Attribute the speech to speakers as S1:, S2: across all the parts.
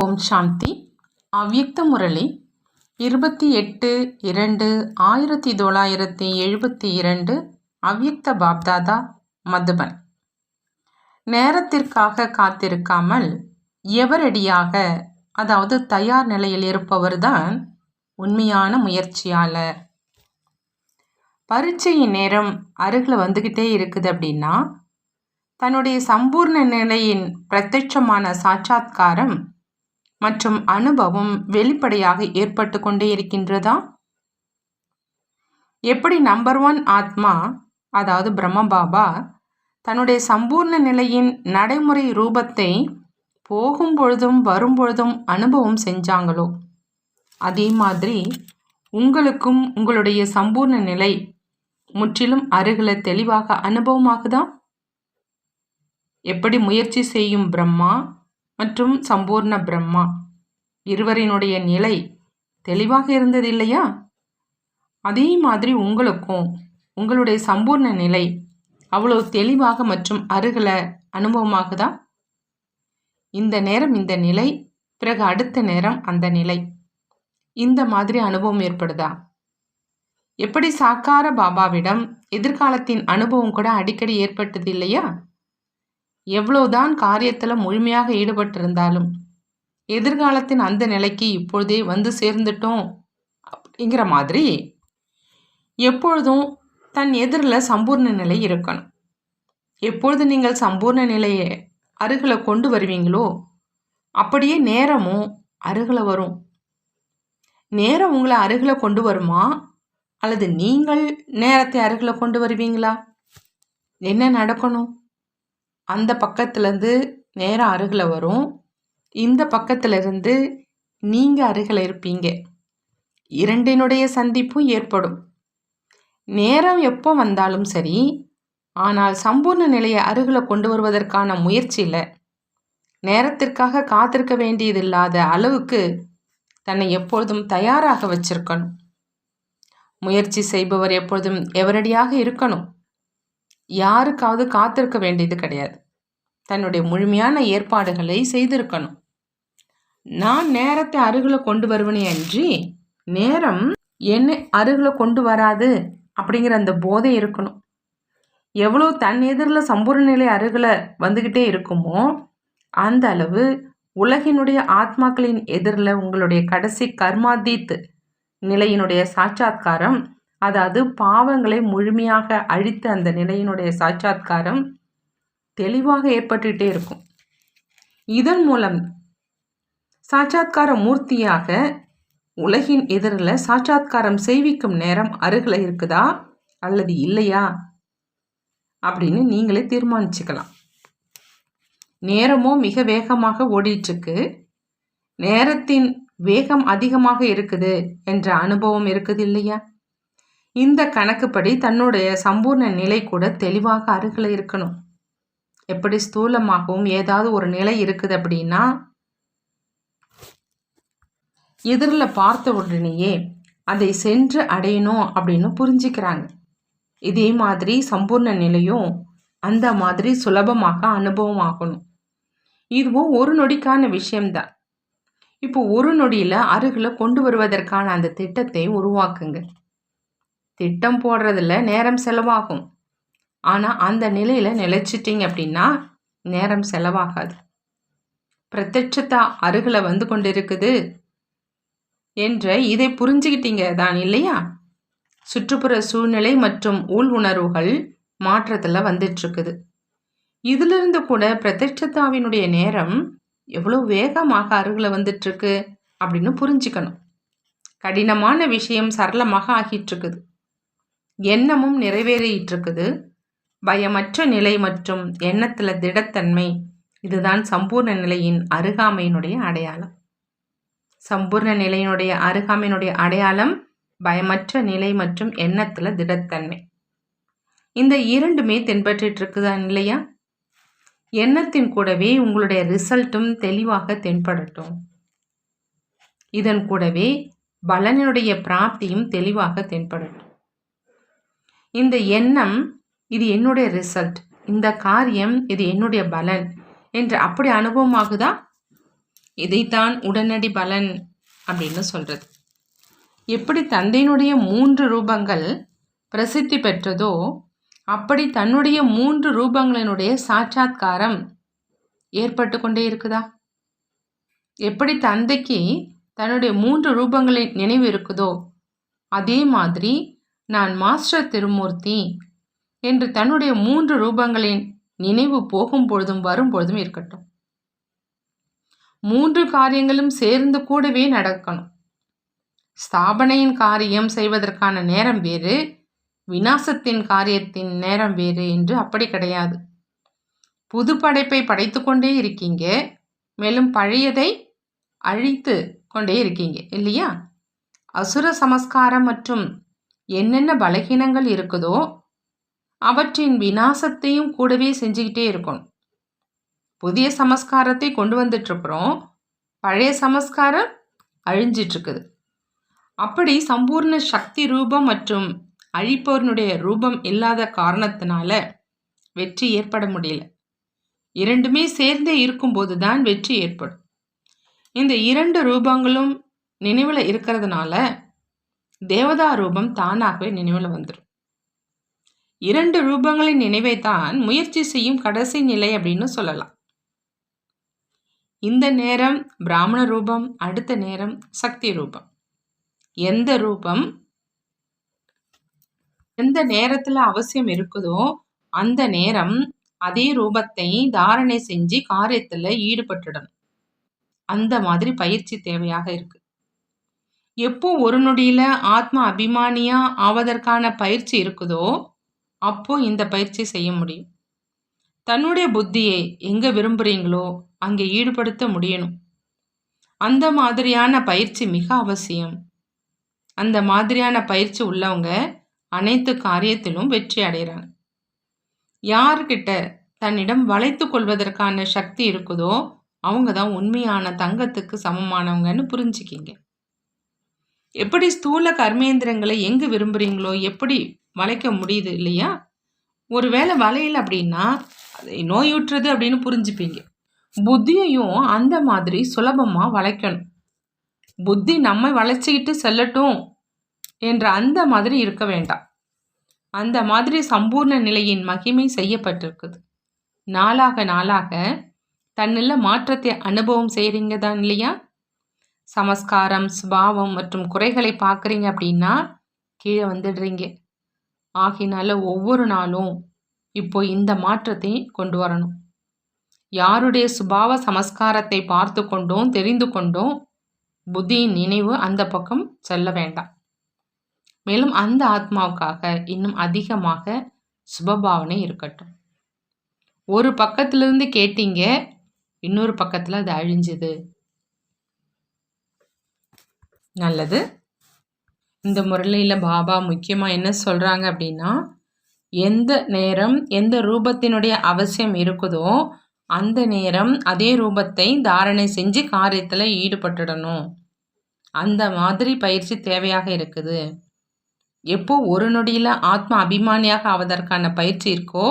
S1: ஓம் சாந்தி. அவ்யுக்த முரளி இருபத்தி எட்டு இரண்டு ஆயிரத்தி தொள்ளாயிரத்தி எழுபத்தி இரண்டு அவ்யுக்த பாப்தாதா மதுபன். நேரத்திற்காக காத்திருக்காமல் எவரடியாக அதாவது தயார் நிலையில் இருப்பவர்தான் உண்மையான முயற்சியாளர். பரீட்சையின் நேரம் அருகில் வந்துக்கிட்டே இருக்குது அப்படின்னா தன்னுடைய சம்பூர்ண நிலையின் பிரத்யட்சமான சாட்சாத்காரம் மற்றும் அனுபவம் வெளிப்படையாக ஏற்பட்டு கொண்டே இருக்கின்றதா? எப்படி நம்பர் ஒன் ஆத்மா அதாவது பிரம்ம பாபா தன்னுடைய சம்பூர்ண நிலையின் நடைமுறை ரூபத்தை போகும் பொழுதும் வரும்பொழுதும் அனுபவம் செஞ்சாங்களோ? அதே மாதிரி உங்களுக்கும் உங்களுடைய சம்பூர்ண நிலை முற்றிலும் அருகில் தெளிவாக அனுபவமாகுதா? எப்படி முயற்சி செய்யும் பிரம்மா மற்றும் சம்பூர்ண பிரம்மா. இருவரினுடைய நிலை தெளிவாக இருந்தது இல்லையா அதே மாதிரி உங்களுக்கும் உங்களுடைய சம்பூர்ண நிலை அவ்வளவு தெளிவாக மற்றும் அருகில் அனுபவமாகுதா? இந்த நேரம் இந்த நிலை பிறகு அடுத்த நேரம் அந்த நிலை. இந்த மாதிரி அனுபவம் ஏற்படுதா? எப்படி சாக்கார பாபாவிடம் எதிர்காலத்தின் அனுபவம் கூட அடிக்கடி ஏற்பட்டது இல்லையா எவ்வளவுதான் காரியத்தில் முழுமையாக ஈடுபட்டிருந்தாலும் எதிர்காலத்தின் அந்த நிலைக்கு இப்பொழுதே வந்து சேர்ந்துட்டோம் அப்படிங்கிற மாதிரி எப்பொழுதும் தன் எதிரில் சம்பூர்ண நிலை இருக்கணும். எப்பொழுது நீங்கள் சம்பூர்ண நிலையை அருகில் கொண்டு வருவீங்களோ அப்படியே நேரமும் அருகில் வரும். நேரம் உங்களை அருகில் கொண்டு வருமா? அல்லது நீங்கள் நேரத்தை அருகில் கொண்டு வருவீங்களா? என்ன நடக்கணும்? அந்த பக்கத்துலேருந்து நேராக அருகில் வரும். இந்த பக்கத்துலேருந்து நீங்கள் அருகில் இருப்பீங்க. இரண்டினுடைய சந்திப்பும் ஏற்படும். நேரம் எப்போ வந்தாலும் சரி ஆனால் சம்பூர்ண நிலையை அருகில் கொண்டு வருவதற்கான முயற்சியில் நேரத்திற்காக காத்திருக்க வேண்டியதில்லாத அளவுக்கு தன்னை எப்பொழுதும் தயாராக வச்சிருக்கணும். முயற்சி செய்பவர் எப்பொழுதும் எவரடியாக இருக்கணும். யாருக்காவது காத்திருக்க வேண்டியது கிடையாது. தன்னுடைய முழுமையான ஏற்பாடுகளை செய்திருக்கணும். நான் நேரத்தை அருகில் கொண்டு வருவனே அன்றி நேரம் என்ன அருகில் கொண்டு வராது அப்படிங்கிற அந்த போதை இருக்கணும். எவ்வளோ தன் எதிரில் சம்பூர்ண நிலை அருகில் வந்துக்கிட்டே இருக்குமோ அந்த அளவு உலகினுடைய ஆத்மாக்களின் எதிரில் உங்களுடைய கடைசி கர்மாதீத் நிலையினுடைய சாட்சாத்காரம் அதாவது பாவங்களை முழுமையாக அழித்த அந்த நிலையினுடைய சாட்சாத்காரம் தெளிவாக ஏற்பட்டுகிட்டே இருக்கும். இதன் மூலம் சாட்சாத்கார மூர்த்தியாக உலகின் எதிரில் சாட்சாத்காரம் செய்விக்கும் நேரம் அருகில் இருக்குதா? அல்லது இல்லையா? அப்படின்னு நீங்களே தீர்மானிச்சுக்கலாம். நேரமும் மிக வேகமாக ஓடிட்டுருக்கு. நேரத்தின் வேகம் அதிகமாக இருக்குது என்ற அனுபவம் இருக்குது இல்லையா? இந்த கணக்குப்படி தன்னுடைய சம்பூர்ண நிலை கூட தெளிவாக அருகில் இருக்கணும். எப்படி ஸ்தூலமாகவும் ஏதாவது ஒரு நிலை இருக்குது அப்படின்னா எதிரில் பார்த்த உடனேயே அதை சென்று அடையணும் அப்படின்னு புரிஞ்சுக்கிறாங்க. இதே மாதிரி சம்பூர்ண நிலையும் அந்த மாதிரி சுலபமாக அனுபவம் ஆகணும். இதுவும் ஒரு நொடிக்கான விஷயம்தான். இப்போ ஒரு நொடியில் அருகில் கொண்டு வருவதற்கான அந்த திட்டத்தை உருவாக்குங்க. திட்டம் போடுறதில் நேரம் செலவாகும். ஆனால் அந்த நிலையில் நிலைச்சிட்டிங்க அப்படின்னா நேரம் செலவாகாது. பிரத்யட்சத்தா அருகில் வந்து கொண்டிருக்குது என்ற இதை புரிஞ்சுக்கிட்டீங்க தான் இல்லையா? சுற்றுப்புற சூழ்நிலை மற்றும் உள் உணர்வுகள் மாற்றத்தில் வந்துட்டுருக்குது இதிலிருந்து கூட பிரத்யட்சத்தாவினுடைய நேரம் எவ்வளோ வேகமாக அருகில் வந்துட்டுருக்கு அப்படின்னு புரிஞ்சுக்கணும். கடினமான விஷயம் சரளமாக ஆகிட்டுருக்குது எண்ணமும் நிறைவேறிட்டு இருக்குது பயமற்ற நிலை மற்றும் எண்ணத்தில் திடத்தன்மை இதுதான் சம்பூர்ண நிலையின் அருகாமையினுடைய அடையாளம். சம்பூர்ண நிலையினுடைய அருகாமையினுடைய அடையாளம் பயமற்ற நிலை மற்றும் எண்ணத்தில் திடத்தன்மை. இந்த இரண்டுமே தென்பற்றிட்டு இருக்குதான் இல்லையா? எண்ணத்தின் கூடவே உங்களுடைய ரிசல்ட்டும் தெளிவாக தென்படட்டும். இதன் கூடவே பலனினுடைய பிராப்தியும் தெளிவாக தென்படட்டும். இந்த எண்ணம் இது என்னுடைய ரிசல்ட் இந்த காரியம் இது என்னுடைய பலன். என்று அப்படி அனுபவமாகுதா? இதைத்தான் உடனடி பலன் அப்படின்னு சொல்கிறது எப்படி தந்தையினுடைய மூன்று ரூபங்கள் பிரசித்தி பெற்றதோ அப்படி தன்னுடைய மூன்று ரூபங்களினுடைய சாட்சாத்காரம் ஏற்பட்டு கொண்டே இருக்குதா? எப்படி தந்தைக்கு தன்னுடைய மூன்று ரூபங்களின் நினைவு இருக்குதோ அதே மாதிரி நான் மாஸ்டர் திருமூர்த்தி என்று தன்னுடைய மூன்று ரூபங்களின் நினைவு போகும் பொழுதும் வரும் பொழுதும் இருக்கட்டும். மூன்று காரியங்களும் சேர்ந்து கூடவே நடக்கணும். ஸ்தாபனையின் காரியம் செய்வதற்கான நேரம் வேறு வினாசத்தின் காரியத்தின் நேரம் வேறு என்று அப்படி கிடையாது. புது படைப்பை படைத்து கொண்டே இருக்கீங்க மேலும் பழையதை அழித்து கொண்டே இருக்கீங்க இல்லையா? அசுர சமஸ்காரம் மற்றும் என்னென்ன பலகீனங்கள் இருக்குதோ அவற்றின் வினாசத்தையும் கூடவே செஞ்சுக்கிட்டே இருக்கணும். புதிய சமஸ்காரத்தை கொண்டு வந்துட்டுருக்குறோம். பழைய சமஸ்காரம் அழிஞ்சிட்ருக்குது அப்படி சம்பூர்ண சக்தி ரூபம் மற்றும் அழிப்பவனுடைய ரூபம் இல்லாத காரணத்தினால வெற்றி ஏற்பட முடியல. இரண்டுமே சேர்ந்தே இருக்கும்போது தான் வெற்றி ஏற்படும். இந்த இரண்டு ரூபங்களும் நினைவில் இருக்கிறதுனால தேவதா ரூபம் தானாகவே நினைவில் வந்துடும் இரண்டு ரூபங்களின் நினைவை தான் முயற்சி செய்யும் கடைசி நிலை அப்படின்னு சொல்லலாம். இந்த நேரம் பிராமண ரூபம் அடுத்த நேரம் சக்தி ரூபம். எந்த ரூபம் எந்த நேரத்தில் அவசியம் இருக்குதோ அந்த நேரம் அதே ரூபத்தை தாரணை செஞ்சு காரியத்தில் ஈடுபட்டுடணும். அந்த மாதிரி பயிற்சி தேவையாக இருக்கு. எப்போ ஒரு நொடியில ஆத்ம அபிமானியா ஆவதற்கான பயிற்சி இருக்குதோ அப்போ இந்த பயிற்சி செய்ய முடியும். தன்னுடைய புத்தியை எங்கே விரும்புகிறீங்களோ அங்கே ஈடுபடுத்த முடியணும். அந்த மாதிரியான பயிற்சி மிக அவசியம். அந்த மாதிரியான பயிற்சி உள்ளவங்க அனைத்து காரியத்திலும் வெற்றி அடைகிறாங்க யார்கிட்ட தன்னிடம் வளைத்து கொள்வதற்கான சக்தி இருக்குதோ அவங்க தான் உண்மையான தங்கத்துக்கு சமமானவங்கன்னு புரிஞ்சுக்கிங்க. எப்படி ஸ்தூல கர்மேந்திரங்களை எங்கே விரும்புகிறீங்களோ எப்படி வளைக்க முடியுது இல்லையா? ஒரு வேளை வளையல் அப்படின்னா அதை நோயுற்றது அப்படின்னு புரிஞ்சுப்பீங்க. புத்தியையும் அந்த மாதிரி சுலபமாக வளைக்கணும். புத்தி நம்மை வளைச்சிக்கிட்டு செல்லட்டும் என்ற அந்த மாதிரி இருக்க வேண்டாம். அந்த மாதிரி சம்பூர்ண நிலையின் மகிமை செய்யப்பட்டிருக்குது. நாளாக நாளாக தன்னில் மாற்றத்தை அனுபவம் செய்கிறீங்க தான் இல்லையா? சமஸ்காரம் சுபாவம் மற்றும் குறைகளை பார்க்குறீங்க அப்படின்னா கீழே வந்துடுறீங்க. ஆகினால ஒவ்வொரு நாளும் இப்போ இந்த மாற்றத்தை கொண்டு வரணும். யாருடைய சுபாவ சமஸ்காரத்தை பார்த்து கொண்டோம் தெரிந்து கொண்டோம் புத்தியின் நினைவு அந்த பக்கம் செல்ல வேண்டாம். மேலும் அந்த ஆத்மாவுக்காக இன்னும் அதிகமாக சுபபாவனை இருக்கட்டும். ஒரு பக்கத்திலிருந்து கேட்டீங்க இன்னொரு பக்கத்தில் அது அழிஞ்சுது. நல்லது. இந்த முரளியில் பாபா முக்கியமாக என்ன சொல்கிறாங்க அப்படின்னா எந்த நேரம் எந்த ரூபத்தினுடைய அவசியம் இருக்குதோ அந்த நேரம் அதே ரூபத்தை தாரணை செஞ்சு காரியத்தில் ஈடுபட்டுடணும். அந்த மாதிரி பயிற்சி தேவையாக இருக்குது. எப்போ ஒரு நொடியில் ஆத்ம அபிமானியாக ஆவதற்கான பயிற்சி இருக்கோ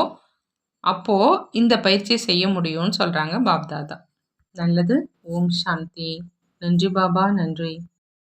S1: அப்போது இந்த பயிற்சியை செய்ய முடியும்னு சொல்கிறாங்க பாப்தாதா. நல்லது. ஓம் சாந்தி. நன்றி பாபா. நன்றி.